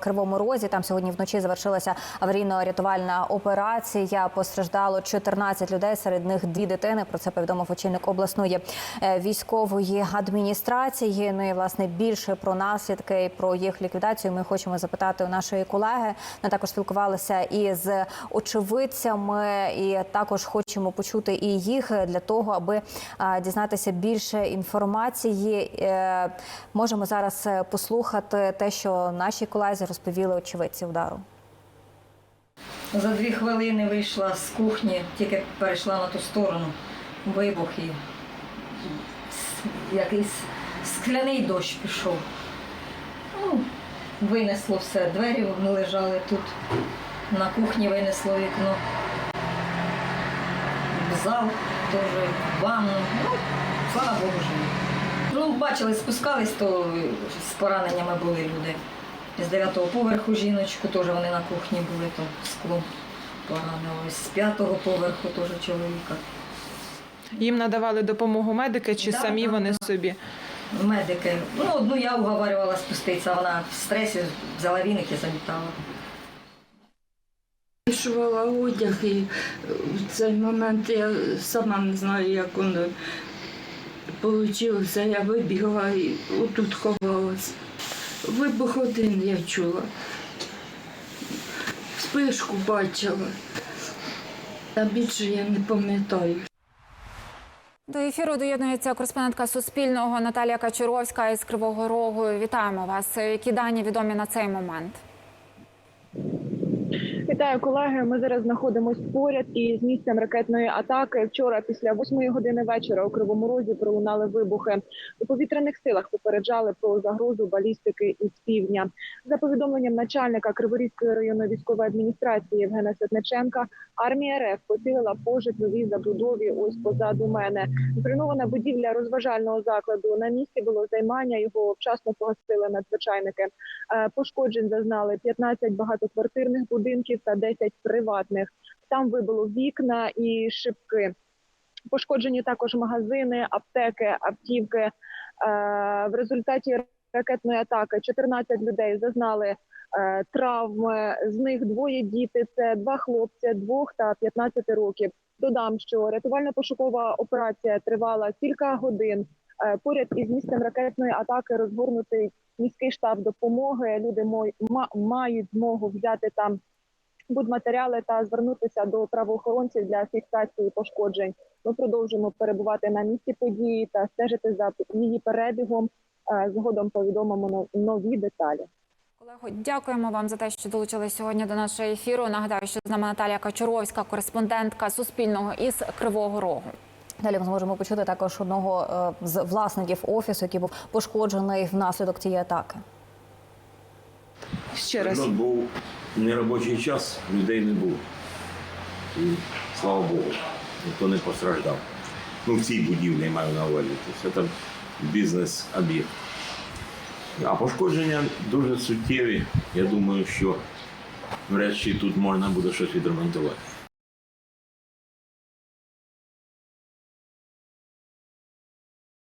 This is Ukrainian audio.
Кривому Розі там сьогодні вночі завершилася аварійно-рятувальна операція. Постраждало 14 людей, серед них дві дитини. Про це повідомив очільник обласної е, військової адміністрації. Ну і власне більше про наслідки і про їх ліквідацію. Ми хочемо запитати у нашої колеги. Ми також спілкувалися і з очевидцями, і також хочемо почути і їх для того, аби дізнатися більше інформації. Е, Можемо зараз е, послухати те, що наші колеги розповіли очевидці удару. За дві хвилини вийшла з кухні, тільки перейшла на ту сторону. Вибух і якийсь скляний дощ пішов. Ну, винесло все, двері лежали тут. На кухні винесло вікно. В зал теж, в ванну. Ну, слава Богу. Ну, бачили, спускались, то з пораненнями були люди. З дев'ятого поверху жіночку, теж вони на кухні були, то скло поранилось. З п'ятого поверху теж чоловіка. Їм надавали допомогу медики чи Да, самі да, вони да. собі? Медики. Ну, одну я уговарювала спуститися, вона в стресі взяла віник і замітала. Вишивала одяг і в цей момент я сама не знаю, як воно вийшло. Я вибігла і отут ховалась. Вибух один я чула. Спишку бачила. а більше я не пам'ятаю. До ефіру доєднується кореспондентка Суспільного Наталія Качуровська із Кривого Рогу. Вітаємо вас. Які дані відомі на цей момент? Вітаю колеги. Ми зараз знаходимося поряд із місцем ракетної атаки. Вчора, після 8 години вечора, у кривому розі пролунали вибухи. У повітряних силах попереджали про загрозу балістики із півдня. За повідомленням начальника Криворізької районної військової адміністрації Євгена Сетниченка, армія РФ поцілила по житловій забудові. Ось позаду мене зруйнована будівля розважального закладу. На місці було займання. Його вчасно погасили надзвичайники. Е, Пошкоджень зазнали 15 багатоквартирних будинків та 10 приватних. Там вибило вікна і шибки. Пошкоджені також магазини, аптеки, автівки. Е, В результаті ракетної атаки 14 людей зазнали е, травм. З них двоє діти. Це два хлопці, двох та 15 років. Додам, що рятувально-пошукова операція тривала кілька годин. Е, Поряд із місцем ракетної атаки розгорнутий міський штаб допомоги. Люди мають змогу взяти там будматеріали та звернутися до правоохоронців для фіксації пошкоджень. Ми продовжимо перебувати на місці події та стежити за її перебігом. Е, Згодом повідомимо нові деталі. Колего, дякуємо вам за те, що долучились сьогодні до нашого ефіру. Нагадаю, що з нами Наталія Качуровська, кореспондентка Суспільного із Кривого Рогу. Далі ми зможемо почути також одного е, з власників офісу, який був пошкоджений внаслідок цієї атаки. Ще раз. Ну, був неробочий час, людей не було. І слава Богу, ніхто не постраждав. Ну, в цій будівлі я маю на увазі. Це там бізнес-об'єкт. А пошкодження дуже суттєві. Я думаю, що врешті тут можна буде щось відремонтувати.